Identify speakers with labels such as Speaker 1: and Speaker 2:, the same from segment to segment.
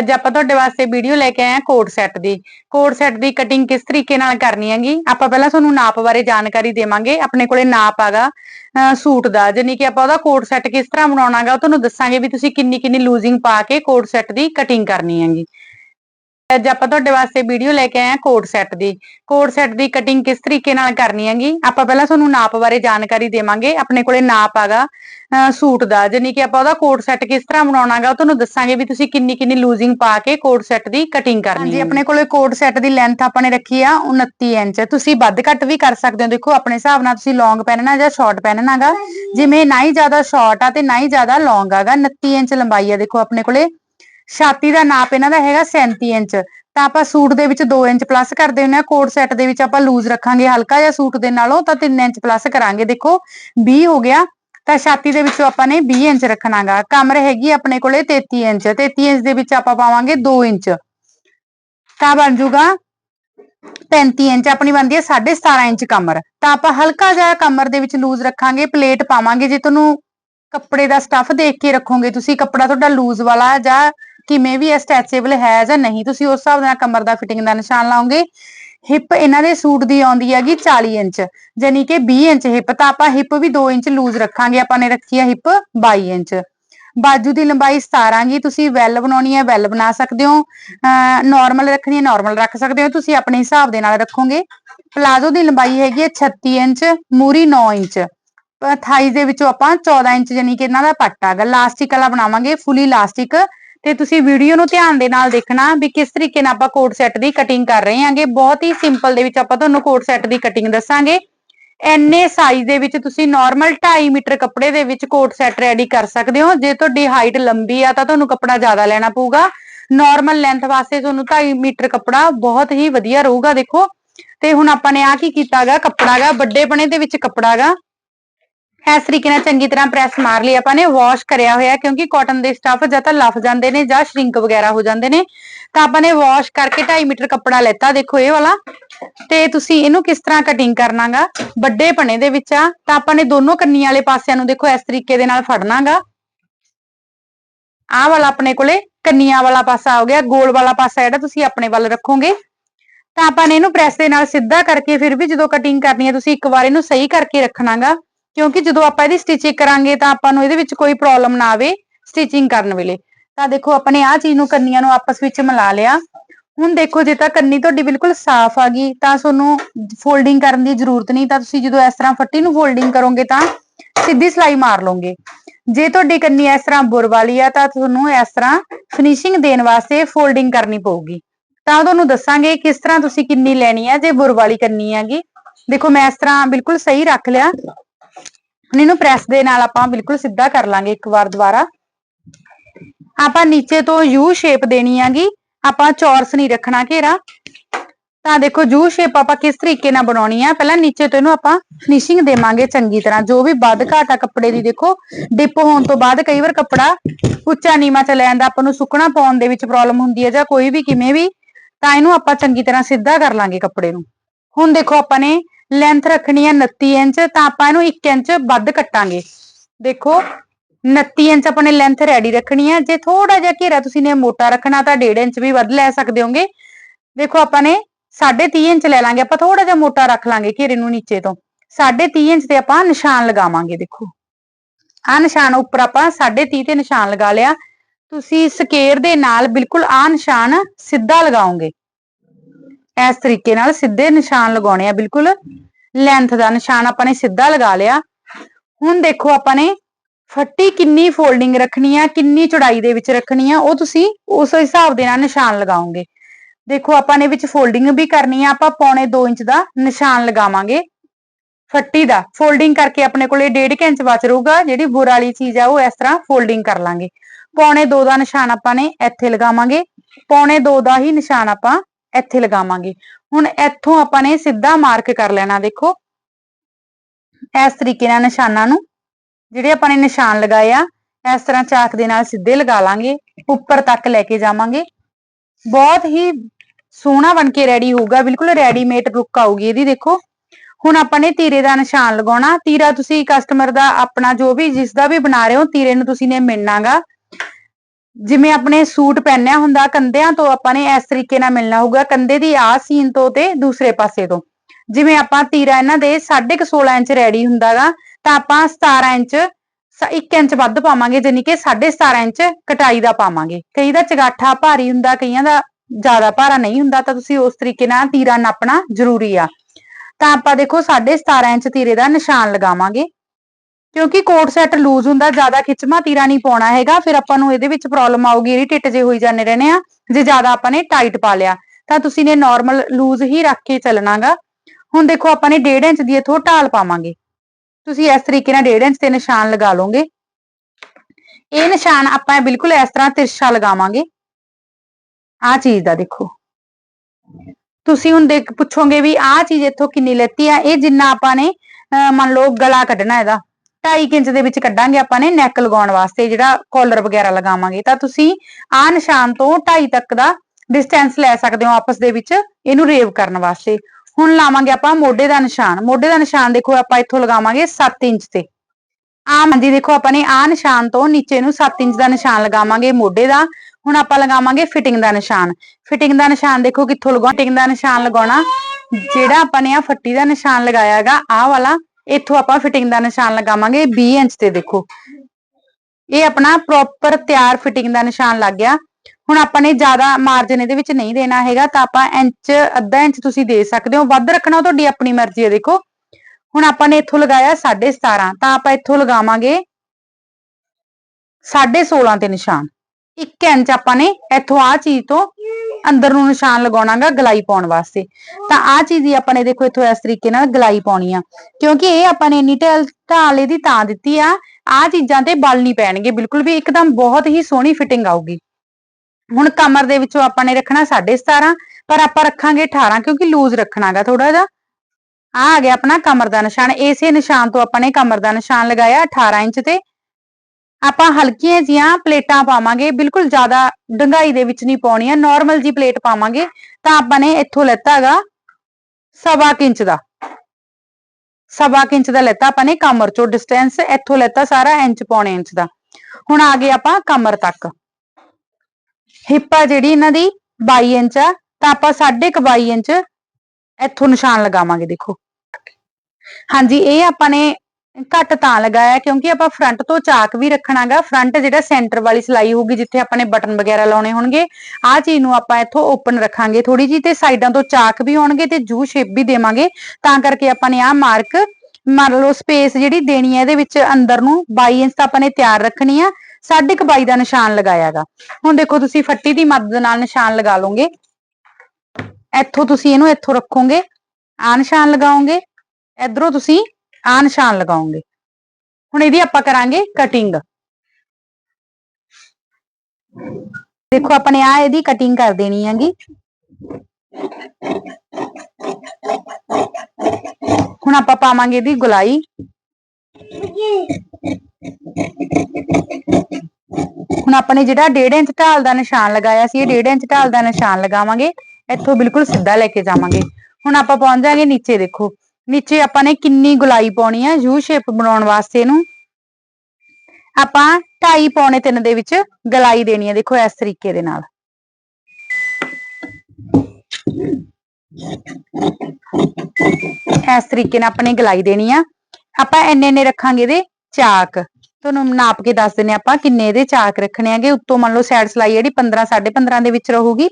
Speaker 1: ਅੱਜ ਆਪਾਂ ਤੁਹਾਡੇ ਵਾਸਤੇ ਵੀਡੀਓ ਲੈ ਕੇ ਆਏ ਹਾਂ ਕੋਟ ਸੈੱਟ ਦੀ। ਕੋਟ ਸੈੱਟ ਦੀ ਕਟਿੰਗ ਕਿਸ ਤਰੀਕੇ ਨਾਲ ਕਰਨੀ ਹੈਗੀ? ਆਪਾਂ ਪਹਿਲਾਂ ਤੁਹਾਨੂੰ ਨਾਪ ਬਾਰੇ ਜਾਣਕਾਰੀ ਦੇਵਾਂਗੇ। ਆਪਣੇ ਕੋਲੇ ਨਾਪ ਆਗਾ ਸੂਟ ਦਾ ਜਾਨੀ ਕਿ ਆਪਾਂ ਉਹਦਾ ਕੋਟ ਸੈੱਟ ਕਿਸ ਤਰ੍ਹਾਂ ਬਣਾਉਣਾਗਾ ਉਹ ਤੁਹਾਨੂੰ ਦੱਸਾਂਗੇ ਵੀ ਤੁਸੀਂ ਕਿੰਨੀ ਕਿੰਨੀ ਲੂਜ਼ਿੰਗ ਪਾ ਕੇ ਕੋਟ ਸੈੱਟ ਦੀ ਕਟਿੰਗ ਕਰਨੀ ਹੈਗੀ। ਅੱਜ ਆਪਾਂ ਤੁਹਾਡੇ ਵਾਸਤੇ ਵੀਡੀਓ ਲੈ ਕੇ ਆਏ ਹਾਂ ਕੋਟ ਸੈੱਟ ਦੀ। ਕੋਟ ਸੈੱਟ ਦੀ ਕਟਿੰਗ ਕਿਸ ਤਰੀਕੇ ਨਾਲ ਕਰਨੀ ਹੈਗੀ? ਆਪਾਂ ਪਹਿਲਾਂ ਤੁਹਾਨੂੰ ਨਾਪ ਬਾਰੇ ਜਾਣਕਾਰੀ ਦੇਵਾਂਗੇ। ਆਪਣੇ ਕੋਲੇ ਨਾਪ ਆਗਾ ਸੂਟ ਦਾ ਜਾਨੀ ਕਿ ਆਪਾਂ ਉਹਦਾ ਕੋਟ ਸੈੱਟ ਕਿਸ ਤਰ੍ਹਾਂ ਬਣਾਉਣਾਗਾ ਉਹ ਤੁਹਾਨੂੰ ਦੱਸਾਂਗੇ ਵੀ ਤੁਸੀਂ ਕਿੰਨੀ ਕਿੰਨੀ ਲੂਜ਼ਿੰਗ ਪਾ ਕੇ ਕੋਟ ਸੈੱਟ ਦੀ ਕਟਿੰਗ ਕਰਨੀ ਹੈ। ਹਾਂਜੀ ਆਪਣੇ ਕੋਲੇ ਕੋਟ ਸੈੱਟ ਦੀ ਲੈਂਥ ਆਪਾਂ ਨੇ ਰੱਖੀ ਆ 29 ਇੰਚ। ਤੁਸੀਂ ਵੱਧ ਘੱਟ ਵੀ ਕਰ ਸਕਦੇ ਹੋ। ਦੇਖੋ ਆਪਣੇ ਹਿਸਾਬ ਨਾਲ ਤੁਸੀਂ ਲੌਂਗ ਪਹਿਨਣਾ ਜਾਂ ਸ਼ਾਰਟ ਪਹਿਨਣਾਗਾ ਜਿਵੇਂ ਨਾ ਹੀ ਜ਼ਿਆਦਾ ਸ਼ਾਰਟ ਆ ਤੇ ਨਾ ਹੀ ਜ਼ਿਆਦਾ ਲੌਂਗ ਆਗਾ 29 ਇੰਚ ਲੰਬਾਈ ਆ ਦੇਖੋ ਆਪਣੇ ਕੋਲੇ। ਛਾਤੀ ਦਾ ਨਾਪ ਇਹਨਾਂ ਦਾ ਹੈਗਾ 37 ਇੰਚ। ਤਾਂ ਆਪਾਂ ਸੂਟ ਦੇ ਵਿੱਚ 2 ਇੰਚ ਪਲੱਸ ਕਰਦੇ ਹੁੰਨੇ ਆ ਕੋਟ ਸੈੱਟ ਦੇ ਵਿੱਚ ਆਪਾਂ ਲੂਜ਼ ਰੱਖਾਂਗੇ ਹਲਕਾ ਜਿਹਾ ਸੂਟ ਦੇ ਨਾਲੋਂ, ਤਾਂ 3 ਇੰਚ ਪਲੱਸ ਕਰਾਂਗੇ। ਦੇਖੋ 20 ਹੋ ਗਿਆ। ਤਾਂ ਛਾਤੀ ਦੇ ਵਿੱਚੋਂ ਆਪਾਂ ਨੇ 20 ਇੰਚ ਰੱਖਣਾਗਾ। ਕਮਰ ਹੈਗੀ ਆਪਣੇ ਕੋਲੇ 33 ਇੰਚ। 33 ਇੰਚ ਦੇ ਵਿੱਚ ਆਪਾਂ ਪਾਵਾਂਗੇ 2 ਇੰਚ। ਤਾਂ ਬਣ ਜੂਗਾ 35 ਇੰਚ। ਆਪਣੀ ਬਣਦੀ ਹੈ 17.5 ਇੰਚ ਕਮਰ। ਤਾਂ ਆਪਾਂ ਹਲਕਾ ਜਿਹਾ ਕਮਰ ਦੇ ਵਿੱਚ ਲੂਜ਼ ਰੱਖਾਂਗੇ। ਪਲੇਟ ਪਾਵਾਂਗੇ। ਜੇ ਤੁਹਾਨੂੰ ਕੱਪੜੇ ਦਾ ਸਟਫ ਦੇਖ ਕੇ ਰੱਖੋਗੇ ਤੁਸੀਂ, ਕੱਪੜਾ ਤੁਹਾਡਾ ਲੂਜ਼ ਵਾਲਾ ਜਾਂ ਕਿਵੇਂ ਵੀ ਇਹ ਸਟੈਚੇਬਲ ਹੈ ਜਾਂ ਨਹੀਂ, ਤੁਸੀਂ ਉਸ ਹਿਸਾਬ ਨਾਲ ਕਮਰ ਦਾ ਫਿਟਿੰਗ ਦਾ ਨਿਸ਼ਾਨ ਲਾਓਗੇ। ਹਿਪ ਇਹਨਾਂ ਦੇ ਸੂਟ ਦੀ ਆਉਂਦੀ ਹੈਗੀ 40 ਇੰਚ ਜਾਨੀ ਕਿ 20 ਇੰਚ ਹਿਪ ਤਾਂ ਆਪਾਂ ਹਿਪ ਵੀ 2 ਇੰਚ ਲੂਜ਼ ਰੱਖਾਂਗੇ, ਆਪਾਂ ਨੇ ਰੱਖੀ ਹੈ ਹਿਪ 22 ਇੰਚ। ਬਾਜੂ ਦੀ ਲੰਬਾਈ 17 ਗੀ ਤੁਸੀਂ ਵੈਲ ਬਣਾਉਣੀ ਹੈ ਵੈਲ ਬਣਾ ਸਕਦੇ ਹੋ। ਨਾਰਮਲ ਰੱਖਣੀ ਹੈ ਨਾਰਮਲ ਰੱਖ ਸਕਦੇ ਹੋ, ਤੁਸੀਂ ਆਪਣੇ ਹਿਸਾਬ ਦੇ ਨਾਲ ਰੱਖੋਗੇ। ਪਲਾਜ਼ੋ ਦੀ ਲੰਬਾਈ ਹੈਗੀ ਹੈ 36 ਇੰਚ, ਮੂਰੀ 9 ਇੰਚ। ਥਾਈ ਦੇ ਵਿੱਚੋਂ ਆਪਾਂ 14 ਇੰਚ ਜਾਨੀ ਕਿ ਇਹਨਾਂ ਦਾ ਪੱਟ ਆਗਾ ਲਾਸਟਿਕ ਵਾਲਾ ਬਣਾਵਾਂਗੇ ਫੁੱਲੀ ਲਾਸਟਿਕ ਤੇ ਤੁਸੀਂ ਵੀਡੀਓ ਨੂੰ ਧਿਆਨ ਦੇ ਨਾਲ ਦੇਖਣਾ ਵੀ ਕਿਸ ਤਰੀਕੇ ਨਾਲ ਆਪਾਂ ਕੋਟ ਸੈੱਟ ਦੀ ਕਟਿੰਗ ਕਰ ਰਹੇ ਹਾਂਗੇ। ਬਹੁਤ ਹੀ ਸਿੰਪਲ ਦੇ ਵਿੱਚ ਆਪਾਂ ਤੁਹਾਨੂੰ ਕੋਟ ਸੈੱਟ ਦੀ ਕਟਿੰਗ ਦੱਸਾਂਗੇ। ਐਨੇ ਸਾਈਜ਼ ਦੇ ਵਿੱਚ ਤੁਸੀਂ ਨਾਰਮਲ 2.5 ਮੀਟਰ ਕੱਪੜੇ ਦੇ ਵਿੱਚ ਕੋਟ ਸੈੱਟ ਰੈਡੀ ਕਰ ਸਕਦੇ ਹੋ। ਜੇ ਤੁਹਾਡੀ ਹਾਈਟ ਲੰਬੀ ਆ ਤਾਂ ਤੁਹਾਨੂੰ ਕੱਪੜਾ ਜ਼ਿਆਦਾ ਲੈਣਾ ਪਊਗਾ। ਨਾਰਮਲ ਲੈਂਥ ਵਾਸਤੇ ਤੁਹਾਨੂੰ 2.5 ਮੀਟਰ ਕੱਪੜਾ ਬਹੁਤ ਹੀ ਵਧੀਆ ਰਹੂਗਾ, ਦੇਖੋ। ਤੇ ਹੁਣ ਆਪਾਂ ਨੇ ਆ ਕੀ ਕੀਤਾਗਾ? ਕੱਪੜਾਗਾ, ਵੱਡੇ ਬਣੇ ਦੇ ਵਿੱਚ ਕੱਪੜਾਗਾ। ਇਸ ਤਰੀਕੇ ਨਾਲ ਚੰਗੀ ਤਰ੍ਹਾਂ ਪ੍ਰੈਸ ਮਾਰ ਲਈ ਆਪਾਂ ਨੇ ਵਾਸ਼ ਕਰਿਆ ਹੋਇਆ, ਕਿਉਂਕਿ ਕਾਟਨ ਦੇ ਸਟਫ ਜਾਂ ਤਾਂ ਲਫ ਜਾਂਦੇ ਨੇ ਜਾਂ ਸ਼ਰਿੰਕ ਵਗੈਰਾ ਹੋ ਜਾਂਦੇ ਨੇ। ਤਾਂ ਆਪਾਂ ਨੇ ਵਾਸ਼ ਕਰਕੇ 2.5 ਮੀਟਰ ਕੱਪੜਾ ਲੈਤਾ, ਦੇਖੋ ਇਹ ਵਾਲਾ। ਤੇ ਤੁਸੀਂ ਇਹਨੂੰ ਕਿਸ ਤਰ੍ਹਾਂ ਕਟਿੰਗ ਕਰਨਾਗਾ? ਵੱਡੇ ਪਣੇ ਦੇ ਵਿੱਚ ਆ। ਤਾਂ ਆਪਾਂ ਨੇ ਦੋਨੋਂ ਕੰਨੀਆਂ ਵਾਲੇ ਪਾਸਿਆਂ ਨੂੰ ਦੇਖੋ ਇਸ ਤਰੀਕੇ ਦੇ ਨਾਲ ਫੜਨਾਗਾ। ਆਹ ਵਾਲਾ ਆਪਣੇ ਕੋਲੇ ਕੰਨੀਆਂ ਵਾਲਾ ਪਾਸਾ ਆ ਗਿਆ, ਗੋਲ ਵਾਲਾ ਪਾਸਾ ਜਿਹੜਾ ਤੁਸੀਂ ਆਪਣੇ ਵੱਲ ਰੱਖੋਗੇ। ਤਾਂ ਆਪਾਂ ਨੇ ਇਹਨੂੰ ਪ੍ਰੈਸ ਦੇ ਨਾਲ ਸਿੱਧਾ ਕਰਕੇ ਫਿਰ ਵੀ ਜਦੋਂ ਕਟਿੰਗ ਕਰਨੀ ਹੈ, ਤੁਸੀਂ ਇੱਕ ਵਾਰ ਇਹਨੂੰ ਸਹੀ ਕਰਕੇ ਰੱਖਣਾਗਾ ਕਿਉਂਕਿ ਜਦੋਂ ਆਪਾਂ ਇਹਦੀ ਸਟਿਚਿੰਗ ਕਰਾਂਗੇ ਤਾਂ ਆਪਾਂ ਨੂੰ ਇਹਦੇ ਵਿੱਚ ਕੋਈ ਪ੍ਰੋਬਲਮ ਨਾ ਆਵੇ ਸਟਿਚਿੰਗ ਕਰਨ ਵੇਲੇ। ਤਾਂ ਦੇਖੋ, ਆਪਣੇ ਆਹ ਚੀਜ਼ ਨੂੰ ਕੰਨੀਆਂ ਨੂੰ ਆਪਸ ਵਿੱਚ ਮਿਲਾ ਲਿਆ। ਹੁਣ ਦੇਖੋ, ਜੇ ਤਾਂ ਕੰਨੀ ਤੁਹਾਡੀ ਬਿਲਕੁਲ ਸਾਫ਼ ਆ ਗਈ, ਤਾਂ ਤੁਹਾਨੂੰ ਫੋਲਡਿੰਗ ਕਰਨ ਦੀ ਜ਼ਰੂਰਤ ਨਹੀਂ। ਤਾਂ ਤੁਸੀਂ ਜਦੋਂ ਇਸ ਤਰ੍ਹਾਂ ਫੱਟੀ ਨੂੰ ਫੋਲਡਿੰਗ ਕਰੋਗੇ ਤਾਂ ਸਿੱਧੀ ਸਲਾਈ ਮਾਰ ਲਓਗੇ। ਜੇ ਤੁਹਾਡੀ ਕੰਨੀ ਇਸ ਤਰ੍ਹਾਂ ਬੁਰ ਵਾਲੀ ਆ, ਤਾਂ ਤੁਹਾਨੂੰ ਇਸ ਤਰ੍ਹਾਂ ਫਿਨਿਸ਼ਿੰਗ ਦੇਣ ਵਾਸਤੇ ਫੋਲਡਿੰਗ ਕਰਨੀ ਪਊਗੀ। ਤਾਂ ਤੁਹਾਨੂੰ ਦੱਸਾਂਗੇ ਕਿਸ ਤਰ੍ਹਾਂ ਤੁਸੀਂ ਕਿੰਨੀ ਲੈਣੀ ਹੈ ਜੇ ਬੁਰ ਵਾਲੀ ਕੰਨੀ ਹੈਗੀ। ਦੇਖੋ, ਮੈਂ ਇਸ ਤਰ੍ਹਾਂ ਬਿਲਕੁਲ ਸਹੀ ਰੱਖ ਲਿਆ। ਇਹਨੂੰ ਪ੍ਰੈਸ ਦੇ ਨਾਲ ਆਪਾਂ ਬਿਲਕੁਲ ਸਿੱਧਾ ਕਰ ਲਾਂਗੇ ਇੱਕ ਵਾਰ ਦੁਬਾਰਾ। ਆਪਾਂ ਨੀਚੇ ਤੋਂ ਯੂ ਸ਼ੇਪ ਦੇਣੀ ਹੈਗੀ। ਆਪਾਂ ਚੌਰਸ ਨਹੀਂ ਰੱਖਣਾ ਘੇਰਾ। ਤਾਂ ਦੇਖੋ ਯੂ ਸ਼ੇਪ ਆਪਾਂ ਕਿਸ ਤਰੀਕੇ ਨਾਲ ਬਣਾਉਣੀ ਆ? ਪਹਿਲਾਂ ਨੀਚੇ ਤੋਂ ਇਹਨੂੰ ਆਪਾਂ ਫਿਨਿਸ਼ਿੰਗ ਦੇਵਾਂਗੇ ਚੰਗੀ ਤਰ੍ਹਾਂ। ਜੋ ਵੀ ਵੱਧ ਘਾਟਾ ਕੱਪੜੇ ਦੀ ਦੇਖੋ ਡਿਪ ਹੋਣ ਤੋਂ ਬਾਅਦ ਕਈ ਵਾਰ ਕੱਪੜਾ ਉੱਚਾ ਨੀਵਾ ਚਲਾ ਜਾਂਦਾ। ਆਪਾਂ ਨੂੰ ਸੁੱਕਣਾ ਪਾਉਣ ਦੇ ਵਿੱਚ ਪ੍ਰੋਬਲਮ ਹੁੰਦੀ ਹੈ ਜਾਂ ਕੋਈ ਵੀ ਕਿਵੇਂ ਵੀ। ਤਾਂ ਇਹਨੂੰ ਆਪਾਂ ਚੰਗੀ ਤਰ੍ਹਾਂ ਸਿੱਧਾ ਕਰ ਲਾਂਗੇ ਕੱਪੜੇ ਨੂੰ। ਹੁਣ ਦੇਖੋ, ਆਪਾਂ ਨੇ ਲੈਂਥ ਰੱਖਣੀ ਹੈ 29 ਇੰਚ, ਤਾਂ ਆਪਾਂ ਇਹਨੂੰ 1 ਇੰਚ ਵੱਧ ਕੱਟਾਂਗੇ। ਦੇਖੋ 29 ਇੰਚ ਆਪਣੇ ਲੈਂਥ ਰੈਡੀ ਰੱਖਣੀ ਹੈ। ਜੇ ਥੋੜਾ ਜਿਹਾ ਘੇਰਾ ਤੁਸੀਂ ਨੇ ਮੋਟਾ ਰੱਖਣਾ, ਤਾਂ 1.5 ਇੰਚ ਵੀ ਵੱਧ ਲੈ ਸਕਦੇ ਹੋਗੇ। ਦੇਖੋ, ਆਪਾਂ ਨੇ 3.5 ਇੰਚ ਲੈ ਲਾਂਗੇ। ਆਪਾਂ ਥੋੜਾ ਜਿਹਾ ਮੋਟਾ ਰੱਖ ਲਾਂਗੇ ਘੇਰੇ ਨੂੰ ਨੀਚੇ ਤੋਂ। 3.5 ਇੰਚ ਤੇ ਆਪਾਂ ਨਿਸ਼ਾਨ ਲਗਾਵਾਂਗੇ, ਦੇਖੋ। ਆ ਨਿਸ਼ਾਨ ਉੱਪਰ ਆਪਾਂ 3.5 ਤੇ ਨਿਸ਼ਾਨ ਲਗਾ ਲਿਆ। ਤੁਸੀਂ ਸਕੇਰ ਦੇ ਨਾਲ ਬਿਲਕੁਲ ਆ ਨਿਸ਼ਾਨ ਸਿੱਧਾ ਲਗਾਓਗੇ। ਇਸ ਤਰੀਕੇ ਨਾਲ ਸਿੱਧੇ ਨਿਸ਼ਾਨ ਲਗਾਉਣੇ ਆ, ਬਿਲਕੁਲ ਲੈਂਥ ਦਾ ਨਿਸ਼ਾਨ ਆਪਾਂ ਨੇ ਸਿੱਧਾ ਲਗਾ ਲਿਆ। ਹੁਣ ਦੇਖੋ ਆਪਾਂ ਨੇ ਫੱਟੀ ਕਿੰਨੀ ਫੋਲਡਿੰਗ ਰੱਖਣੀ ਆ, ਕਿੰਨੀ ਚੌੜਾਈ ਦੇ ਵਿੱਚ ਰੱਖਣੀ ਆ, ਉਹ ਤੁਸੀਂ ਉਸ ਹਿਸਾਬ ਦੇ ਨਾਲ ਨਿਸ਼ਾਨ ਲਗਾਓਗੇ। ਦੇਖੋ ਆਪਾਂ ਨੇ ਵਿੱਚ ਫੋਲਡਿੰਗ ਵੀ ਕਰਨੀ ਆ, ਆਪਾਂ ਪੌਣੇ 2 ਇੰਚ ਦਾ ਨਿਸ਼ਾਨ ਲਗਾਵਾਂਗੇ। ਫੱਟੀ ਦਾ ਫੋਲਡਿੰਗ ਕਰਕੇ ਆਪਣੇ ਕੋਲੇ 1.5 ਇੰਚ ਬਚ ਰਹੂਗਾ, ਜਿਹੜੀ ਬੁਰ ਵਾਲੀ ਚੀਜ਼ ਆ, ਉਹ ਇਸ ਤਰ੍ਹਾਂ ਫੋਲਡਿੰਗ ਕਰ ਲਾਂਗੇ। ਪੌਣੇ 2 ਦਾ ਨਿਸ਼ਾਨ ਆਪਾਂ ਨੇ ਇੱਥੇ ਲਗਾਵਾਂਗੇ, ਪੌਣੇ 2 ਦਾ ਹੀ ਨਿਸ਼ਾਨ ਆਪਾਂ ਇੱਥੇ ਲਗਾਵਾਂਗੇ। ਹੁਣ ਇੱਥੋਂ ਆਪਾਂ ਨੇ ਸਿੱਧਾ ਮਾਰਕ ਕਰ ਲੈਣਾ ਦੇਖੋ। ਇਸ ਤਰੀਕੇ ਨਾਲ ਨਿਸ਼ਾਨਾਂ ਨੂੰ, ਜਿਹੜੇ ਆਪਾਂ ਨੇ ਨਿਸ਼ਾਨ ਲਗਾਏ ਆ, ਇਸ ਤਰ੍ਹਾਂ ਚਾਕ ਦੇ ਨਾਲ ਸਿੱਧੇ ਲਗਾ ਲਾਂਗੇ, ਉੱਪਰ ਤੱਕ ਲੈ ਕੇ ਜਾਵਾਂਗੇ। ਬਹੁਤ ਹੀ ਸੋਹਣਾ ਬਣ ਕੇ ਰੈਡੀ ਹੋਊਗਾ, ਬਿਲਕੁਲ ਰੈਡੀਮੇਡ ਲੁੱਕ ਆਊਗੀ ਇਹਦੀ ਦੇਖੋ। ਹੁਣ ਆਪਾਂ ਨੇ ਤੀਰੇ ਦਾ ਨਿਸ਼ਾਨ ਲਗਾਉਣਾ। ਤੀਰਾ ਤੁਸੀਂ ਕਸਟਮਰ ਦਾ ਆਪਣਾ ਜੋ ਵੀ ਜਿਸ ਦਾ ਵੀ ਬਣਾ ਰਹੇ ਹੋ, ਤੀਰੇ ਨੂੰ ਤੁਸੀਂ ਨੇ ਮਿਣਨਾਗਾ। ਜਿਵੇਂ ਆਪਣੇ ਸੂਟ ਪਹਿਨਿਆ ਹੁੰਦਾ, ਕੰਧਿਆਂ ਤੋਂ ਆਪਾਂ ਨੇ ਇਸ ਤਰੀਕੇ ਨਾਲ ਮਿਲਣਾ ਹੋਊਗਾ, ਕੰਧੇ ਦੀ ਆਹ ਸੀਨ ਤੋਂ ਤੇ ਦੂਸਰੇ ਪਾਸੇ ਤੋਂ। ਜਿਵੇਂ ਆਪਾਂ ਤੀਰਾ ਇਹਨਾਂ ਦੇ 16.5 16 ਇੰਚ ਰੈਡੀ ਹੁੰਦਾਗਾ, ਤਾਂ ਆਪਾਂ 17 ਇੰਚ 1 ਇੰਚ ਵੱਧ ਪਾਵਾਂਗੇ ਜਾਨੀ ਕਿ 17.5 ਇੰਚ ਕਟਾਈ ਦਾ ਪਾਵਾਂਗੇ। ਕਈ ਦਾ ਚਗਾਠਾ ਭਾਰੀ ਹੁੰਦਾ, ਕਈਆਂ ਦਾ ਜ਼ਿਆਦਾ ਭਾਰਾ ਨਹੀਂ ਹੁੰਦਾ, ਤਾਂ ਤੁਸੀਂ ਉਸ ਤਰੀਕੇ ਨਾਲ ਤੀਰਾ ਨਾਪਣਾ ਜ਼ਰੂਰੀ ਆ। ਤਾਂ ਆਪਾਂ ਦੇਖੋ 17.5 ਇੰਚ ਤੀਰੇ ਦਾ ਨਿਸ਼ਾਨ ਲਗਾਵਾਂਗੇ। ਕਿਉਂਕਿ ਕੋਟ ਸੈੱਟ ਲੂਜ਼ ਹੁੰਦਾ, ਜ਼ਿਆਦਾ ਖਿੱਚਮਾ ਤੀਰਾ ਨਹੀਂ ਪਾਉਣਾ ਹੈਗਾ, ਫਿਰ ਆਪਾਂ ਨੂੰ ਇਹਦੇ ਵਿੱਚ ਪ੍ਰੋਬਲਮ ਆਊਗੀ ਇਰੀਟੇਟ ਜੇ ਹੋਈ ਜਾਂਦੇ ਰਹਿਣੇ ਆ, ਜੇ ਜ਼ਿਆਦਾ ਆਪਾਂ ਨੇ ਟਾਈਟ ਪਾ ਲਿਆ। ਤਾਂ ਤੁਸੀਂ ਨੇ ਨਾਰਮਲ ਲੂਜ਼ ਹੀ ਰੱਖ ਕੇ ਚੱਲਣਾਗਾ। ਹੁਣ ਦੇਖੋ, ਆਪਾਂ ਨੇ 1.5 ਇੰਚ ਦੀ ਇਥੋਂ ਢਾਲ ਪਾਵਾਂਗੇ। ਤੁਸੀਂ ਇਸ ਤਰੀਕੇ ਨਾਲ 1.5 ਇੰਚ ਤੇ ਨਿਸ਼ਾਨ ਲਗਾ ਲਓਗੇ। ਇਹ ਨਿਸ਼ਾਨ ਆਪਾਂ ਬਿਲਕੁਲ ਇਸ ਤਰ੍ਹਾਂ ਤਿਰਛਾ ਲਗਾਵਾਂਗੇ। ਆ ਚੀਜ਼ ਦਾ ਦੇਖੋ। ਤੁਸੀਂ ਹੁਣ ਦੇਖ, ਪੁੱਛੋਗੇ ਵੀ ਆਹ ਚੀਜ਼ ਇੱਥੋਂ ਕਿੰਨੀ ਲੈਤੀ ਆ? ਇਹ ਜਿੰਨਾ ਆਪਾਂ ਨੇ ਮੰਨ ਲਓ ਗਲਾ ਕੱਢਣਾ ਇਹਦਾ। 2.5 ਇੰਚ ਦੇ ਵਿੱਚ ਕੱਢਾਂਗੇ ਆਪਾਂ ਨੇ ਨੈਕ ਲਗਾਉਣ ਵਾਸਤੇ, ਜਿਹੜਾ ਕਾਲਰ ਵਗੈਰਾ ਲਗਾਵਾਂਗੇ। ਤਾਂ ਤੁਸੀਂ ਆਹ ਨਿਸ਼ਾਨ ਤੋਂ 2.5 ਤੱਕ ਦਾ ਡਿਸਟੈਂਸ ਲੈ ਸਕਦੇ ਹੋ ਆਪਸ ਦੇ ਵਿੱਚ, ਇਹਨੂੰ ਰੇਵ ਕਰਨ ਵਾਸਤੇ। ਹੁਣ ਲਾਵਾਂਗੇ ਆਪਾਂ ਮੋਢੇ ਦਾ ਨਿਸ਼ਾਨ। ਮੋਢੇ ਦਾ ਨਿਸ਼ਾਨ ਦੇਖੋ, ਆਪਾਂ ਇੱਥੋਂ ਲਗਾਵਾਂਗੇ 7 ਇੰਚ ਤੇ। ਆਹ ਹਾਂਜੀ, ਦੇਖੋ ਆਪਾਂ ਨੇ ਆਹ ਨਿਸ਼ਾਨ ਤੋਂ ਨੀਚੇ ਨੂੰ 7 ਇੰਚ ਦਾ ਨਿਸ਼ਾਨ ਲਗਾਵਾਂਗੇ ਮੋਢੇ ਦਾ। ਹੁਣ ਆਪਾਂ ਲਗਾਵਾਂਗੇ ਫਿਟਿੰਗ ਦਾ ਨਿਸ਼ਾਨ। ਫਿਟਿੰਗ ਦਾ ਨਿਸ਼ਾਨ ਦੇਖੋ ਕਿੱਥੋਂ ਲਗਾਉਣਾ। ਫਿਟਿੰਗ ਦਾ ਨਿਸ਼ਾਨ ਲਗਾਉਣਾ, ਜਿਹੜਾ ਆਪਾਂ ਨੇ ਆ ਫੱਟੀ ਦਾ ਨਿਸ਼ਾਨ ਲਗਾਇਆ ਹੈਗਾ, ਆਹ ਵਾਲਾ ਇੱਥੋਂ ਆਪਾਂ ਫਿਟਿੰਗ ਦਾ ਨਿਸ਼ਾਨ ਲਗਾਵਾਂਗੇ 20 ਇੰਚ ਤੇ ਦੇਖੋ। ਇਹ ਆਪਣਾ ਪ੍ਰੋਪਰ ਤਿਆਰ ਫਿਟਿੰਗ ਦਾ ਨਿਸ਼ਾਨ ਲੱਗ ਗਿਆ। ਹੁਣ ਆਪਾਂ ਨੇ ਜ਼ਿਆਦਾ ਮਾਰਜਨ ਇਹਦੇ ਵਿੱਚ ਨਹੀਂ ਦੇਣਾ ਹੈਗਾ ਤਾਂ ਆਪਾਂ ਇੰਚ, ਅੱਧਾ ਇੰਚ ਤੁਸੀਂ ਦੇ ਸਕਦੇ ਹੋ। ਵੱਧ ਰੱਖਣਾ ਤੁਹਾਡੀ ਆਪਣੀ ਮਰਜ਼ੀ ਹੈ, ਦੇਖੋ। ਹੁਣ ਆਪਾਂ ਨੇ ਇੱਥੋਂ ਲਗਾਇਆ 17.5 ਤਾਂ ਆਪਾਂ ਇੱਥੋਂ ਲਗਾਵਾਂਗੇ 16.5 ਤੇ ਨਿਸ਼ਾਨ। 1 ਇੰਚ ਆਪਾਂ ਨੇ ਇੱਥੋਂ ਆ ਚੀਜ਼ ਤੋਂ ਅੰਦਰ ਨੂੰ ਨਿਸ਼ਾਨ ਲਗਾਉਣਾਗਾ ਗਲਾਈ ਪਾਉਣ ਵਾਸਤੇ। ਤਾਂ ਆ ਚੀਜ਼ ਹੀ ਆਪਾਂ ਨੇ ਦੇਖੋ ਇੱਥੋਂ ਇਸ ਤਰੀਕੇ ਨਾਲ ਗਲਾਈ ਪਾਉਣੀ ਆ। ਕਿਉਂਕਿ ਇਹ ਆਪਾਂ ਨੇ ਇੰਨੀ ਢਾਲ ਢਾਲ ਇਹਦੀ ਤਾਂ ਦਿੱਤੀ ਆ ਆ ਚੀਜ਼ਾਂ ਤੇ ਬਲ ਨਹੀਂ ਪੈਣਗੇ, ਬਿਲਕੁਲ ਵੀ ਇੱਕਦਮ ਬਹੁਤ ਹੀ ਸੋਹਣੀ ਫਿਟਿੰਗ ਆਊਗੀ। ਹੁਣ ਕਮਰ ਦੇ ਵਿੱਚੋਂ ਆਪਾਂ ਨੇ ਰੱਖਣਾ 17.5 ਪਰ ਆਪਾਂ ਰੱਖਾਂਗੇ 18 ਕਿਉਂਕਿ ਲੂਜ਼ ਰੱਖਣਾਗਾ ਥੋੜਾ ਜਿਹਾ। ਆ ਆ ਗਿਆ ਆਪਣਾ ਕਮਰ ਦਾ ਨਿਸ਼ਾਨ, ਇਸੇ ਨਿਸ਼ਾਨ ਤੋਂ ਆਪਾਂ ਨੇ ਕਮਰ ਦਾ ਨਿਸ਼ਾਨ ਲਗਾਇਆ 18 ਇੰਚ ਤੇ। ਆਪਾਂ ਹਲਕੀਆਂ ਜੀਆਂ ਪਲੇਟਾਂ ਪਾਵਾਂਗੇ, ਬਿਲਕੁਲ ਜ਼ਿਆਦਾ ਡੰਗਾਈ ਦੇ ਵਿੱਚ ਨਹੀਂ ਪਾਉਣੀਆਂ ਨਾਰਮਲ ਜੀ ਪਲੇਟ ਪਾਵਾਂਗੇ, ਤਾਂ ਆਪਾਂ ਨੇ ਇੱਥੋਂ ਲੈਤਾ ਹੈਗਾ ਸਵਾ ਇੰਚ ਦਾ। ਸਵਾ ਇੰਚ ਦਾ ਲੈਤਾ ਆਪਾਂ ਨੇ ਕਮਰ ਚੋਂ ਡਿਸਟੈਂਸ ਇੱਥੋਂ ਲੈਤਾ ਸਾਰਾ ਇੰਚ ਪੌਣੇ ਇੰਚ ਦਾ। ਹੁਣ ਆ ਗਏ ਆਪਾਂ ਕਮਰ ਤੱਕ। ਹਿੱਪ ਆ ਜਿਹੜੀ ਇਹਨਾਂ ਦੀ 22 ਇੰਚ ਆ, ਤਾਂ ਆਪਾਂ 22 ਇੰਚ ਇੱਥੋਂ ਨਿਸ਼ਾਨ ਲਗਾਵਾਂਗੇ, ਦੇਖੋ। ਹਾਂਜੀ, ਇਹ ਆਪਾਂ ਨੇ ਘੱਟ ਤਾਂ ਲਗਾਇਆ ਕਿਉਂਕਿ ਆਪਾਂ ਫਰੰਟ ਤੋਂ ਚਾਕ ਵੀ ਰੱਖਣਾਗਾ। ਫਰੰਟ ਜਿਹੜਾ ਸੈਂਟਰ ਵਾਲੀ ਸਲਾਈ ਹੋਊਗੀ, ਜਿੱਥੇ ਆਪਾਂ ਨੇ ਬਟਨ ਵਗੈਰਾ ਲਾਉਣੇ ਹੋਣਗੇ, ਆਹ ਚੀਜ਼ ਨੂੰ ਆਪਾਂ ਇੱਥੋਂ ਓਪਨ ਰੱਖਾਂਗੇ। ਥੋੜੀ ਜੀ ਤੇ ਸਾਈਡਾਂ ਤੋਂ ਚਾਕ ਵੀ ਹੋਣਗੇ ਤੇ ਜੂ ਸ਼ੇਪ ਵੀ ਦੇਵਾਂਗੇ, ਤਾਂ ਕਰਕੇ ਆਪਾਂ ਨੇ ਆਹ ਮਾਰਕ ਮੰਨ ਲਓ ਸਪੇਸ ਜਿਹੜੀ ਦੇਣੀ ਹੈ, ਇਹਦੇ ਵਿੱਚ ਅੰਦਰ ਨੂੰ 22 ਇੰਚ ਤਾਂ ਆਪਾਂ ਨੇ ਤਿਆਰ ਰੱਖਣੀ ਆ, ਸਾਢੇ ਕੁ 22 ਦਾ ਨਿਸ਼ਾਨ ਲਗਾਇਆਗਾ। ਹੁਣ ਦੇਖੋ ਤੁਸੀਂ ਫੱਟੀ ਦੀ ਮਦਦ ਨਾਲ ਨਿਸ਼ਾਨ ਲਗਾ ਲਓਗੇ। ਇੱਥੋਂ ਤੁਸੀਂ ਇਹਨੂੰ ਇੱਥੋਂ ਰੱਖੋਗੇ ਆ ਨਿਸ਼ਾਨ ਲਗਾਓਗੇ, ਇਧਰੋਂ ਤੁਸੀਂ ਆ ਨਿਸ਼ਾਨ ਲਗਾਉਂਗੇ। ਹੁਣ ਇਹਦੀ ਆਪਾਂ ਕਰਾਂਗੇ ਕਟਿੰਗ ਦੇਖੋ ਆਪਣੇ ਨੇ ਆ ਇਹਦੀ ਕਟਿੰਗ ਕਰ ਦੇਣੀ ਹੈਗੀ। ਹੁਣ ਆਪਾਂ ਪਾਵਾਂਗੇ ਇਹਦੀ ਗੁਲਾਈ। ਹੁਣ ਆਪਾਂ ਨੇ ਜਿਹੜਾ 1.5 ਇੰਚ ਢਾਲ ਦਾ ਨਿਸ਼ਾਨ ਲਗਾਇਆ ਸੀ, ਇਹ 1.5 ਇੰਚ ਢਾਲ ਦਾ ਨਿਸ਼ਾਨ ਲਗਾਵਾਂਗੇ। ਇੱਥੋਂ ਬਿਲਕੁਲ ਸਿੱਧਾ ਲੈ ਕੇ ਜਾਵਾਂਗੇ। ਹੁਣ ਆਪਾਂ ਪਹੁੰਚ ਜਾਾਂਗੇ ਨੀਚੇ, ਦੇਖੋ। ਨੀਚੇ ਆਪਾਂ ਨੇ ਕਿੰਨੀ ਗੁਲਾਈ ਪਾਉਣੀ ਆ, ਯੂ ਸ਼ੇਪ ਬਣਾਉਣ ਵਾਸਤੇ ਇਹਨੂੰ। ਆਪਾਂ 2.5 ਪੌਣੇ 3 ਦੇ ਵਿੱਚ ਗਲਾਈ ਦੇਣੀ ਹੈ ਦੇਖੋ ਇਸ ਤਰੀਕੇ ਦੇ ਨਾਲ। ਇਸ ਤਰੀਕੇ ਨਾਲ ਆਪਣੇ ਗਲਾਈ ਦੇਣੀ ਆ। ਆਪਾਂ ਇੰਨੇ ਇੰਨੇ ਰੱਖਾਂਗੇ ਇਹਦੇ ਚਾਕ। ਤੁਹਾਨੂੰ ਨਾਪ ਕੇ ਦੱਸ ਦਿੰਨੇ ਆਪਾਂ ਕਿੰਨੇ ਇਹਦੇ ਚਾਕ ਰੱਖਣੇ ਆਗੇ ਉੱਤੋਂ ਮੰਨ ਲਓ ਸਾਈਡ ਸਲਾਈ ਜਿਹੜੀ 15 15.5 ਦੇ ਵਿੱਚ ਰਹੂਗੀ।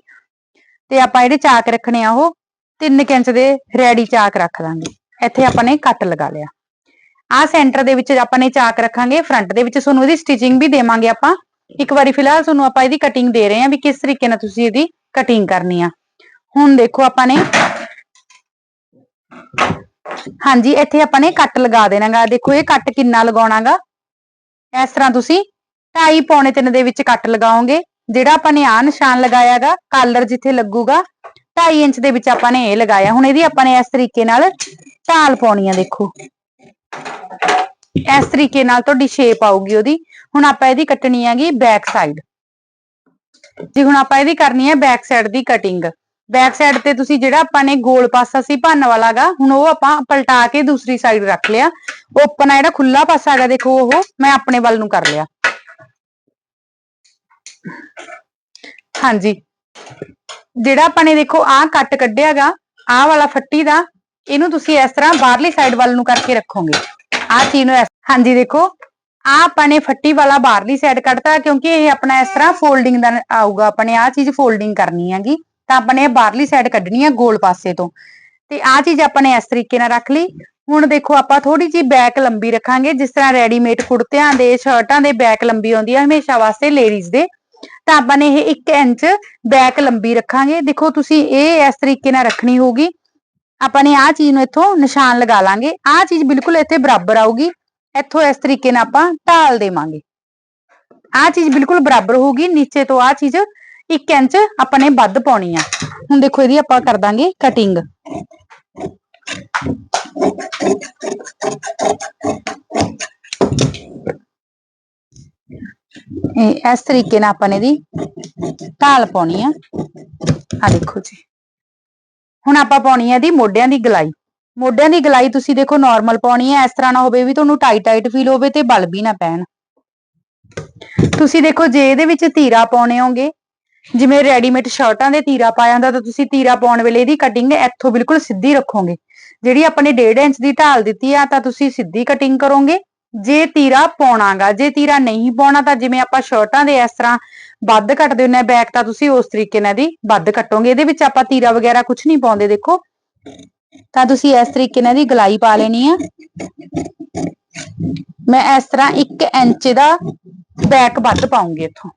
Speaker 1: ਤੇ ਆਪਾਂ ਜਿਹੜੇ ਚਾਕ ਰੱਖਣੇ ਆ ਉਹ। 3 ਇੰਚ ਦੇ ਰੈਡੀ ਚਾਕ ਰੱਖ ਦਾਂਗੇ। ਇੱਥੇ ਆਪਾਂ ਨੇ ਕੱਟ ਲਗਾ ਲਿਆ। ਆ ਸੈਂਟਰ ਦੇ ਵਿੱਚ ਆਪਾਂ ਨੇ ਚਾਕ ਰੱਖਾਂਗੇ ਫਰੰਟ ਦੇ ਵਿੱਚ ਤੁਹਾਨੂੰ ਇਹਦੀ ਸਟਿਚਿੰਗ ਵੀ ਦੇਵਾਂਗੇ ਆਪਾਂ। ਇੱਕ ਵਾਰੀ ਫਿਲਹਾਲ ਤੁਹਾਨੂੰ ਆਪਾਂ ਇਹਦੀ ਕਟਿੰਗ ਦੇ ਰਹੇ ਹਾਂ ਵੀ ਕਿਸ ਤਰੀਕੇ ਨਾਲ ਤੁਸੀਂ ਇਹਦੀ ਕਟਿੰਗ ਕਰਨੀ ਆ। ਹੁਣ ਦੇਖੋ ਆਪਾਂ ਨੇ ਹਾਂਜੀ, ਇੱਥੇ ਆਪਾਂ ਨੇ ਕੱਟ ਲਗਾ ਦੇਣਾਗਾ। ਦੇਖੋ ਇਹ ਕੱਟ ਕਿੰਨਾ ਲਗਾਉਣਾਗਾ। ਇਸ ਤਰ੍ਹਾਂ ਤੁਸੀਂ 2.5 ਪੌਣੇ 3 ਦੇ ਵਿੱਚ ਕੱਟ ਲਗਾਓਗੇ। ਜਿਹੜਾ ਆਪਾਂ ਨੇ ਆ ਨਿਸ਼ਾਨ ਲਗਾਇਆਗਾ ਕਾਲਰ ਜਿੱਥੇ ਲੱਗੂਗਾ 2.5 ਇੰਚ ਦੇ ਵਿੱਚ ਆਪਾਂ ਨੇ ਇਹ ਲਗਾਇਆ। ਹੁਣ ਇਹਦੀ ਆਪਾਂ ਨੇ ਇਸ ਤਰੀਕੇ ਨਾਲ ਢਾਲ ਪਾਉਣੀ ਆ, ਦੇਖੋ। ਇਸ ਤਰੀਕੇ ਨਾਲ ਤੁਹਾਡੀ ਸ਼ੇਪ ਆਊਗੀ ਉਹਦੀ। ਹੁਣ ਆਪਾਂ ਇਹਦੀ ਕੱਟਣੀ ਹੈਗੀ ਬੈਕ ਸਾਈਡ ਜੀ ਹੁਣ ਆਪਾਂ ਇਹਦੀ ਕਰਨੀ ਹੈ ਬੈਕ ਸਾਈਡ ਦੀ ਕਟਿੰਗ ਬੈਕ ਸਾਈਡ ਤੇ ਤੁਸੀਂ ਜਿਹੜਾ ਆਪਾਂ ਨੇ ਗੋਲ ਪਾਸਾ ਸੀ ਭੰਨ ਵਾਲਾਗਾ ਹੁਣ ਉਹ ਆਪਾਂ ਪਲਟਾ ਕੇ ਦੂਸਰੀ ਸਾਈਡ ਰੱਖ ਲਿਆ। ਓਪਨ ਆ ਜਿਹੜਾ ਖੁੱਲਾ ਪਾਸਾ ਹੈਗਾ, ਦੇਖੋ ਉਹ ਮੈਂ ਆਪਣੇ ਵੱਲ ਨੂੰ ਕਰ ਲਿਆ। ਹਾਂਜੀ। ਜਿਹੜਾ ਆਪਾਂ ਨੇ ਦੇਖੋ ਆਹ ਕੱਟ ਕੱਢਿਆਗਾ, ਆਹ ਵਾਲਾ ਫੱਟੀ ਦਾ, ਇਹਨੂੰ ਤੁਸੀਂ ਇਸ ਤਰ੍ਹਾਂ ਬਾਹਰਲੀ ਸਾਈਡ ਵੱਲ ਨੂੰ ਕਰਕੇ ਰੱਖੋਗੇ। ਆਹ ਚੀਜ਼ ਨੂੰ ਹਾਂਜੀ, ਦੇਖੋ, ਆਹ ਆਪਾਂ ਨੇ ਫੱਟੀ ਵਾਲਾ ਬਾਹਰਲੀ ਸਾਈਡ ਕੱਢਤਾ, ਕਿਉਂਕਿ ਇਹ ਆਪਣਾ ਇਸ ਤਰ੍ਹਾਂ ਫੋਲਡਿੰਗ ਦਾ ਆਊਗਾ। ਆਪਾਂ ਨੇ ਆਹ ਚੀਜ਼ ਫੋਲਡਿੰਗ ਕਰਨੀ ਹੈਗੀ, ਤਾਂ ਆਪਾਂ ਨੇ ਇਹ ਬਾਹਰਲੀ ਸਾਈਡ ਕੱਢਣੀ ਹੈ ਗੋਲ ਪਾਸੇ ਤੋਂ। ਤੇ ਆਹ ਚੀਜ਼ ਆਪਾਂ ਨੇ ਇਸ ਤਰੀਕੇ ਨਾਲ ਰੱਖ ਲਈ। ਹੁਣ ਦੇਖੋ, ਆਪਾਂ ਥੋੜੀ ਜੀ ਬੈਕ ਲੰਬੀ ਰੱਖਾਂਗੇ, ਜਿਸ ਤਰ੍ਹਾਂ ਰੈਡੀਮੇਡ ਕੁੜਤਿਆਂ ਦੇ, ਸ਼ਰਟਾਂ ਦੇ ਬੈਕ ਲੰਬੀ ਆਉਂਦੀ ਹੈ ਹਮੇਸ਼ਾ ਵਾਸਤੇ ਲੇਡੀਜ਼ ਦੇ। ਤਾਂ ਆਪਾਂ ਨੇ ਇਹ 1 ਇੰਚ ਬੈਕ ਲੰਬੀ ਰੱਖਾਂਗੇ। ਦੇਖੋ, ਤੁਸੀਂ ਇਹ ਇਸ ਤਰੀਕੇ ਨਾਲ ਰੱਖਣੀ ਹੋਊਗੀ। ਆਪਾਂ ਨੇ ਆਹ ਚੀਜ਼ ਨੂੰ ਇੱਥੋਂ ਨਿਸ਼ਾਨ ਲਗਾ ਲਾਂਗੇ। ਆਹ ਚੀਜ਼ ਬਿਲਕੁਲ ਇੱਥੇ ਬਰਾਬਰ ਆਊਗੀ। ਇੱਥੋਂ ਇਸ ਤਰੀਕੇ ਨਾਲ ਆਪਾਂ ਢਾਲ ਦੇਵਾਂਗੇ। ਆਹ ਚੀਜ਼ ਬਿਲਕੁਲ ਬਰਾਬਰ ਹੋਊਗੀ। ਨੀਚੇ ਤੋਂ ਆਹ ਚੀਜ਼ 1 ਇੰਚ ਆਪਾਂ ਨੇ ਵੱਧ ਪਾਉਣੀ ਆ। ਹੁਣ ਦੇਖੋ, ਇਹਦੀ ਆਪਾਂ ਕਰ ਦਾਂਗੇ ਕਟਿੰਗ ਇਹ ਇਸ ਤਰੀਕੇ ਨਾਲ ਆਪਾਂ ਨੇ ਦੀ ਢਾਲ ਪਾਉਣੀ ਆ। ਆ ਦੇਖੋ ਜੀ। ਹੁਣ ਆਪਾਂ ਪਾਉਣੀ ਆ ਦੀ ਮੋਢਿਆਂ ਦੀ ਗਲਾਈ। ਮੋਢਿਆਂ ਦੀ ਗਲਾਈ ਤੁਸੀਂ ਦੇਖੋ ਨਾਰਮਲ ਪਾਉਣੀ ਹੈ ਇਸ ਤਰ੍ਹਾਂ ਨਾ ਹੋਵੇ ਵੀ ਤੁਹਾਨੂੰ ਟਾਈਟ ਟਾਈਟ ਫੀਲ ਹੋਵੇ ਤੇ ਬਲ ਵੀ ਨਾ ਪੈਣ। ਤੁਸੀਂ ਦੇਖੋ ਜੇ ਇਹਦੇ ਵਿੱਚ ਤੀਰਾ ਪਾਉਣੇ ਹੋਗੇ, ਜਿਵੇਂ ਰੈਡੀਮੇਡ ਸ਼ਰਟਾਂ ਦੇ ਤੀਰਾ ਪਾਇਆ ਜਾਂਦਾ ਤਾਂ ਤੁਸੀਂ ਤੀਰਾ ਪਾਉਣ ਵੇਲੇ ਇਹਦੀ ਕਟਿੰਗ ਇੱਥੋਂ ਬਿਲਕੁਲ ਸਿੱਧੀ ਰੱਖੋਗੇ। ਜਿਹੜੀ ਆਪਾਂ ਨੇ 1.5 ਇੰਚ ਦੀ ਢਾਲ ਦਿੱਤੀ ਆ, ਤਾਂ ਤੁਸੀਂ ਸਿੱਧੀ ਕਟਿੰਗ ਕਰੋਗੇ। ਜੇ ਤੀਰਾ ਪਾਉਣਾਗਾ, ਜੇ ਤੀਰਾ ਨਹੀਂ ਪਾਉਣਾ ਤਾਂ ਜਿਵੇਂ ਆਪਾਂ ਸ਼ਰਟਾਂ ਦੇ ਇਸ ਤਰ੍ਹਾਂ ਵੱਧ ਕੱਟਦੇ ਹੁੰਨੇ ਬੈਕ ਤਾਂ ਤੁਸੀਂ ਉਸ ਤਰੀਕੇ ਨਾਲ ਦੀ ਵੱਧ ਕੱਟੋਗੇ। ਇਹਦੇ ਵਿੱਚ ਆਪਾਂ ਤੀਰਾ ਵਗੈਰਾ ਕੁਝ ਨਹੀਂ ਪਾਉਂਦੇ, ਦੇਖੋ। ਤਾਂ ਤੁਸੀਂ ਇਸ ਤਰੀਕੇ ਨਾਲ ਦੀ ਗਲਾਈ ਪਾ ਲੈਣੀ ਆ। ਮੈਂ ਇਸ ਤਰ੍ਹਾਂ 1 ਇੰਚ ਦਾ ਬੈਕ ਵੱਧ ਪਾਉਂਗੀ ਇੱਥੋਂ।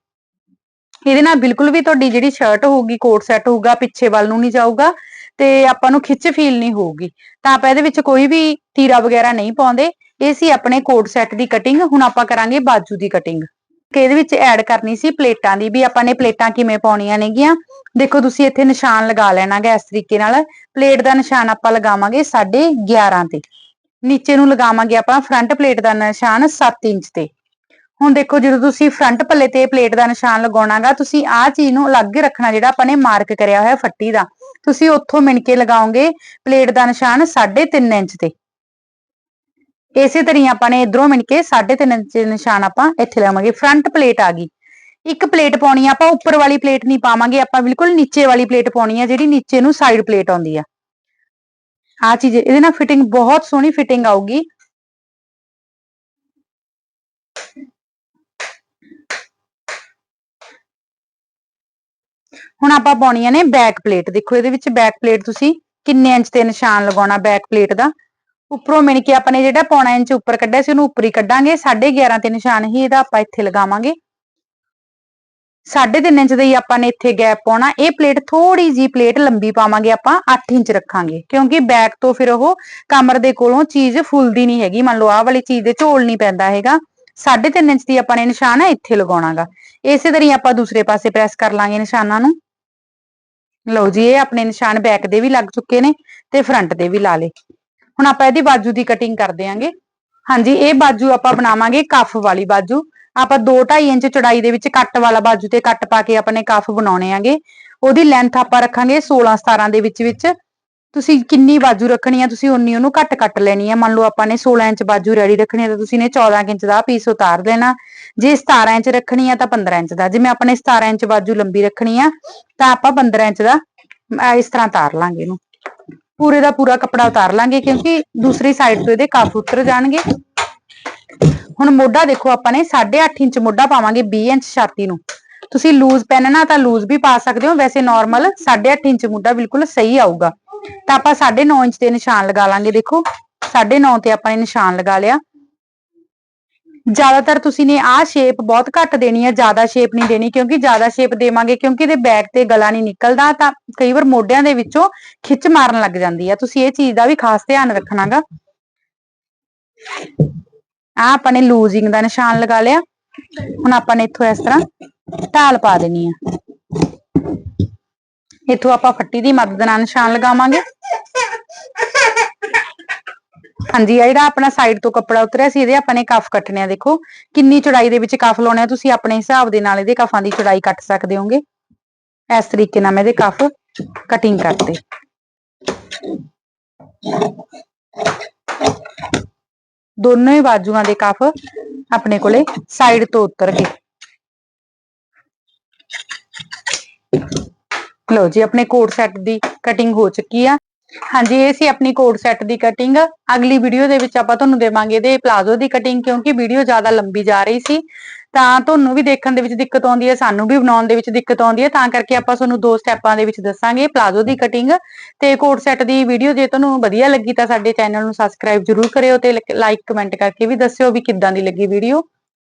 Speaker 1: ਇਹਦੇ ਨਾਲ ਬਿਲਕੁਲ ਵੀ ਤੁਹਾਡੀ ਜਿਹੜੀ ਸ਼ਰਟ ਹੋਊਗੀ, ਕੋਟ ਸੈਟ ਹੋਊਗਾ, ਪਿੱਛੇ ਵੱਲ ਨੂੰ ਨਹੀਂ ਜਾਊਗਾ ਤੇ ਆਪਾਂ ਨੂੰ ਖਿੱਚ ਫੀਲ ਨਹੀਂ ਹੋਊਗੀ। ਤਾਂ ਆਪਾਂ ਇਹਦੇ ਵਿੱਚ ਕੋਈ ਵੀ ਤੀਰਾ ਵਗੈਰਾ ਨਹੀਂ ਪਾਉਂਦੇ। ਇਹ ਸੀ ਆਪਣੇ ਕੋਟ ਸੈੱਟ ਦੀ ਕਟਿੰਗ ਹੁਣ ਆਪਾਂ ਕਰਾਂਗੇ ਬਾਜੂ ਦੀ ਕਟਿੰਗ ਕਿ ਇਹਦੇ ਵਿੱਚ ਐਡ ਕਰਨੀ ਸੀ ਪਲੇਟਾਂ ਦੀ, ਵੀ ਆਪਾਂ ਨੇ ਪਲੇਟਾਂ ਕਿਵੇਂ ਪਾਉਣੀਆਂ ਨੇਗੀਆਂ। ਦੇਖੋ, ਤੁਸੀਂ ਇੱਥੇ ਨਿਸ਼ਾਨ ਲਗਾ ਲੈਣਾਗਾ ਇਸ ਤਰੀਕੇ ਨਾਲ। ਪਲੇਟ ਦਾ ਨਿਸ਼ਾਨ ਆਪਾਂ ਲਗਾਵਾਂਗੇ 11.5 ਤੇ। ਨੀਚੇ ਨੂੰ ਲਗਾਵਾਂਗੇ ਆਪਾਂ ਫਰੰਟ ਪਲੇਟ ਦਾ ਨਿਸ਼ਾਨ 7 ਇੰਚ ਤੇ। ਹੁਣ ਦੇਖੋ, ਜਦੋਂ ਤੁਸੀਂ ਫਰੰਟ ਪੱਲੇ ਤੇ ਪਲੇਟ ਦਾ ਨਿਸ਼ਾਨ ਲਗਾਉਣਾਗਾ ਤੁਸੀਂ ਆਹ ਚੀਜ਼ ਨੂੰ ਅਲੱਗ ਰੱਖਣਾ ਜਿਹੜਾ ਆਪਾਂ ਨੇ ਮਾਰਕ ਕਰਿਆ ਹੋਇਆ ਫੱਟੀ ਦਾ। ਤੁਸੀਂ ਉੱਥੋਂ ਮਿਣ ਕੇ ਲਗਾਓਗੇ ਪਲੇਟ ਦਾ ਨਿਸ਼ਾਨ 3.5 ਇੰਚ ਤੇ। ਇਸੇ ਤਰ੍ਹਾਂ ਆਪਾਂ ਨੇ ਇਧਰੋਂ ਮਿਣ ਕੇ 3.5 ਇੰਚ ਨਿਸ਼ਾਨ ਆਪਾਂ ਇੱਥੇ ਲਾਵਾਂਗੇ। ਫਰੰਟ ਪਲੇਟ ਆ ਗਈ। ਇੱਕ ਪਲੇਟ ਪਾਉਣੀ ਆ, ਆਪਾਂ ਉੱਪਰ ਵਾਲੀ ਪਲੇਟ ਨਹੀਂ ਪਾਵਾਂਗੇ, ਆਪਾਂ ਬਿਲਕੁਲ ਨੀਚੇ ਵਾਲੀ ਪਲੇਟ ਪਾਉਣੀ ਆ, ਜਿਹੜੀ ਨੀਚੇ ਨੂੰ ਸਾਈਡ ਪਲੇਟ ਆਉਂਦੀ ਆ। ਆ ਚੀਜ਼, ਇਹਦੇ ਨਾਲ ਫਿਟਿੰਗ ਬਹੁਤ ਸੋਹਣੀ ਫਿਟਿੰਗ ਆਊਗੀ। ਹੁਣ ਆਪਾਂ ਪਾਉਣੀਆਂ ਨੇ ਬੈਕ ਪਲੇਟ ਦੇਖੋ ਇਹਦੇ ਵਿੱਚ ਬੈਕ ਪਲੇਟ ਤੁਸੀਂ ਕਿੰਨੇ ਇੰਚ ਤੇ ਨਿਸ਼ਾਨ ਲਗਾਉਣਾ ਬੈਕ ਪਲੇਟ ਦਾ? ਉੱਪਰੋਂ ਮਿਣ ਕੇ ਆਪਾਂ ਨੇ ਜਿਹੜਾ ਪੌਣਾ ਇੰਚ ਉੱਪਰ ਕੱਢਿਆ ਸੀ, ਉਹਨੂੰ ਉੱਪਰ ਹੀ ਕੱਢਾਂਗੇ। 11.5 ਤੇ ਨਿਸ਼ਾਨ ਹੀ ਇਹਦਾ ਆਪਾਂ ਇੱਥੇ ਲਗਾਵਾਂਗੇ। 3.5 ਇੰਚ ਦੇ ਹੀ ਆਪਾਂ ਨੇ ਇੱਥੇ ਗੈਪ ਪਾਉਣਾ। ਇਹ ਪਲੇਟ ਥੋੜੀ ਜੀ ਪਲੇਟ ਲੰਬੀ ਪਾਵਾਂਗੇ ਆਪਾਂ 8 ਇੰਚ ਰੱਖਾਂਗੇ। ਕਿਉਂਕਿ ਬੈਕ ਤੋਂ ਫਿਰ ਉਹ ਕਮਰ ਦੇ ਕੋਲੋਂ ਚੀਜ਼ ਫੁੱਲਦੀ ਨਹੀਂ ਹੈਗੀ। ਮੰਨ ਲਓ ਆਹ ਵਾਲੀ ਚੀਜ਼ ਦੇ ਝੋਲ ਨਹੀਂ ਪੈਂਦਾ ਹੈਗਾ। 3.5 ਇੰਚ ਦੀ ਆਪਾਂ ਨੇ ਨਿਸ਼ਾਨ ਹੈ ਇੱਥੇ ਲਗਾਉਣਾਗਾ। ਇਸੇ ਤਰ੍ਹਾਂ ਆਪਾਂ ਦੂਸਰੇ ਪਾਸੇ ਪ੍ਰੈਸ ਕਰ ਲਾਂਗੇ ਨਿਸ਼ਾਨਾਂ ਨੂੰ। ਲਓ ਜੀ, ਇਹ ਆਪਣੇ ਨਿਸ਼ਾਨ ਬੈਕ ਦੇ ਵੀ ਲੱਗ ਚੁੱਕੇ ਨੇ ਤੇ ਫਰੰਟ ਦੇ ਵੀ ਲਾ ਲੇ ਹੁਣ ਆਪਾਂ ਇਹਦੀ ਬਾਜੂ ਦੀ ਕਟਿੰਗ ਕਰ ਦਿਆਂਗੇ। ਹਾਂਜੀ, ਇਹ ਬਾਜੂ ਆਪਾਂ ਬਣਾਵਾਂਗੇ ਕਫ ਵਾਲੀ ਬਾਜੂ। ਆਪਾਂ 2.5 ਇੰਚ ਚੌੜਾਈ ਦੇ ਵਿੱਚ ਕੱਟ ਵਾਲਾ ਬਾਜੂ ਤੇ ਕੱਟ ਪਾ ਕੇ ਆਪਣੇ ਕਫ ਬਣਾਉਣੇ ਆਗੇ। ਉਹਦੀ ਲੈਂਥ ਆਪਾਂ ਰੱਖਾਂਗੇ 16 17 ਦੇ ਵਿੱਚ ਵਿੱਚ। ਤੁਸੀਂ ਕਿੰਨੀ ਬਾਜੂ ਰੱਖਣੀ ਆ, ਤੁਸੀਂ ਉਨੀ ਉਹਨੂੰ ਕੱਟ ਕੱਟ ਲੈਣੀ ਆ। ਮੰਨ ਲਓ ਆਪਾਂ ਨੇ 16 ਇੰਚ ਬਾਜੂ ਰੈਡੀ ਰੱਖਣੀ ਆ, ਤਾਂ ਤੁਸੀਂ ਨੇ 14 ਇੰਚ ਦਾ ਪੀਸ ਉਤਾਰ ਦੇਣਾ। ਜੇ 17 ਇੰਚ ਰੱਖਣੀ ਆ ਤਾਂ 15 ਇੰਚ ਦਾ। ਜਿਵੇਂ ਆਪਾਂ ਨੇ 17 ਇੰਚ ਬਾਜੂ ਲੰਬੀ ਰੱਖਣੀ ਆ, ਤਾਂ ਆਪਾਂ 15 ਇੰਚ ਦਾ ਇਸ ਤਰ੍ਹਾਂ ਉਤਾਰ ਲਾਂਗੇ ਇਹਨੂੰ। ਪੂਰੇ ਦਾ ਪੂਰਾ ਕੱਪੜਾ ਉਤਾਰ ਲਾਂਗੇ ਕਿਉਂਕਿ ਦੂਸਰੀ ਸਾਈਡ ਤੋਂ ਇਹਦੇ ਕਾਫ ਉਤਰ ਜਾਣਗੇ। ਹੁਣ ਮੋਢਾ ਦੇਖੋ ਆਪਾਂ ਨੇ 8.5 ਇੰਚ ਮੋਢਾ ਪਾਵਾਂਗੇ 20 ਇੰਚ ਛਾਤੀ ਨੂੰ। ਤੁਸੀਂ ਲੂਜ਼ ਪਹਿਨਣਾ ਤਾਂ ਲੂਜ਼ ਵੀ ਪਾ ਸਕਦੇ ਹੋ। ਵੈਸੇ ਨਾਰਮਲ 8.5 ਇੰਚ ਮੋਢਾ ਬਿਲਕੁਲ ਸਹੀ ਆਊਗਾ। ਤਾਂ ਆਪਾਂ 9.5 ਇੰਚ ਤੇ ਨਿਸ਼ਾਨ ਲਗਾ ਲਾਂਗੇ ਦੇਖੋ। 9.5 ਤੇ ਆਪਾਂ ਨੇ ਨਿਸ਼ਾਨ ਲਗਾ ਲਿਆ। ਜ਼ਿਆਦਾਤਰ ਤੁਸੀਂ ਨੇ ਆਹ ਸ਼ੇਪ ਬਹੁਤ ਘੱਟ ਦੇਣੀ ਹੈ ਜ਼ਿਆਦਾ ਸ਼ੇਪ ਨਹੀਂ ਦੇਣੀ, ਕਿਉਂਕਿ ਜ਼ਿਆਦਾ ਸ਼ੇਪ ਦੇਵਾਂਗੇ, ਕਿਉਂਕਿ ਇਹਦੇ ਬੈਕ ਤੇ ਗਲਾ ਨਹੀਂ ਨਿਕਲਦਾ, ਤਾਂ ਕਈ ਵਾਰ ਮੋਢਿਆਂ ਦੇ ਵਿੱਚੋਂ ਖਿੱਚ ਮਾਰਨ ਲੱਗ ਜਾਂਦੀ ਹੈ ਤੁਸੀਂ ਇਹ ਚੀਜ਼ ਦਾ ਵੀ ਖਾਸ ਧਿਆਨ ਰੱਖਣਾਗਾ। ਆ ਆਪਾਂ ਨੇ ਲੂਜ਼ਿੰਗ ਦਾ ਨਿਸ਼ਾਨ ਲਗਾ ਲਿਆ। ਹੁਣ ਆਪਾਂ ਨੇ ਇੱਥੋਂ ਇਸ ਤਰ੍ਹਾਂ ਢਾਲ ਪਾ ਦੇਣੀ ਆ। ਇੱਥੋਂ ਆਪਾਂ ਫੱਟੀ ਦੀ ਮਦਦ ਨਾਲ ਨਿਸ਼ਾਨ ਲਗਾਵਾਂਗੇ। ਹਾਂਜੀ ਆ ਜਿਹੜਾ ਆਪਣਾ ਸਾਈਡ ਤੋਂ ਕੱਪੜਾ ਉਤਰਿਆ ਸੀ, ਇਹਦੇ ਆਪਾਂ ਨੇ ਕਫ ਕੱਟਣੇ ਆ। ਦੇਖੋ, ਕਿੰਨੀ ਚੌੜਾਈ ਦੇ ਵਿੱਚ ਕਫ ਲਾਉਣੇ ਆ ਤੁਸੀਂ ਆਪਣੇ ਹਿਸਾਬ ਦੇ ਨਾਲ ਇਹਦੇ ਕਫਾਂ ਦੀ ਚੌੜਾਈ ਕੱਟ ਸਕਦੇ ਹੋਗੇ। ਇਸ ਤਰੀਕੇ ਨਾਲ ਮੈਂ ਇਹਦੇ ਕਫ ਕਟਿੰਗ ਕਰਤੇ। ਦੋਨੋਂ ਹੀ ਬਾਜੂਆਂ ਦੇ ਕਫ ਆਪਣੇ ਕੋਲੇ ਸਾਈਡ ਤੋਂ ਉਤਰ ਗਏ। ਲਓ ਜੀ, ਆਪਣੇ ਕੋਟ ਸੈੱਟ ਦੀ ਕਟਿੰਗ ਹੋ ਚੁੱਕੀ ਆ। ਹਾਂਜੀ, ਇਹ ਸੀ ਆਪਣੀ ਕੋਟ ਸੈੱਟ ਦੀ ਕਟਿੰਗ ਅਗਲੀ ਵੀਡੀਓ ਦੇ ਵਿੱਚ ਆਪਾਂ ਤੁਹਾਨੂੰ ਦੇਵਾਂਗੇ ਇਹਦੇ ਪਲਾਜ਼ੋ ਦੀ ਕਟਿੰਗ ਕਿਉਂਕਿ ਵੀਡੀਓ ਜ਼ਿਆਦਾ ਲੰਬੀ ਜਾ ਰਹੀ ਸੀ। ਤਾਂ ਤੁਹਾਨੂੰ ਵੀ ਦੇਖਣ ਦੇ ਵਿੱਚ ਦਿੱਕਤ ਆਉਂਦੀ ਹੈ, ਸਾਨੂੰ ਵੀ ਬਣਾਉਣ ਦੇ ਵਿੱਚ ਦਿੱਕਤ ਆਉਂਦੀ ਹੈ। ਤਾਂ ਕਰਕੇ ਆਪਾਂ ਤੁਹਾਨੂੰ ਦੋ ਸਟੈਪਾਂ ਦੇ ਵਿੱਚ ਦੱਸਾਂਗੇ ਪਲਾਜ਼ੋ ਦੀ ਕਟਿੰਗ ਤੇ ਕੋਟ ਸੈੱਟ ਦੀ ਵੀਡੀਓ ਜੇ ਤੁਹਾਨੂੰ ਵਧੀਆ ਲੱਗੀ ਤਾਂ ਸਾਡੇ ਚੈਨਲ ਨੂੰ ਸਬਸਕ੍ਰਾਈਬ ਜ਼ਰੂਰ ਕਰਿਓ ਤੇ ਲਾਈਕ ਕਮੈਂਟ ਕਰਕੇ ਵੀ ਦੱਸਿਓ ਵੀ ਕਿੱਦਾਂ ਦੀ ਲੱਗੀ ਵੀਡੀਓ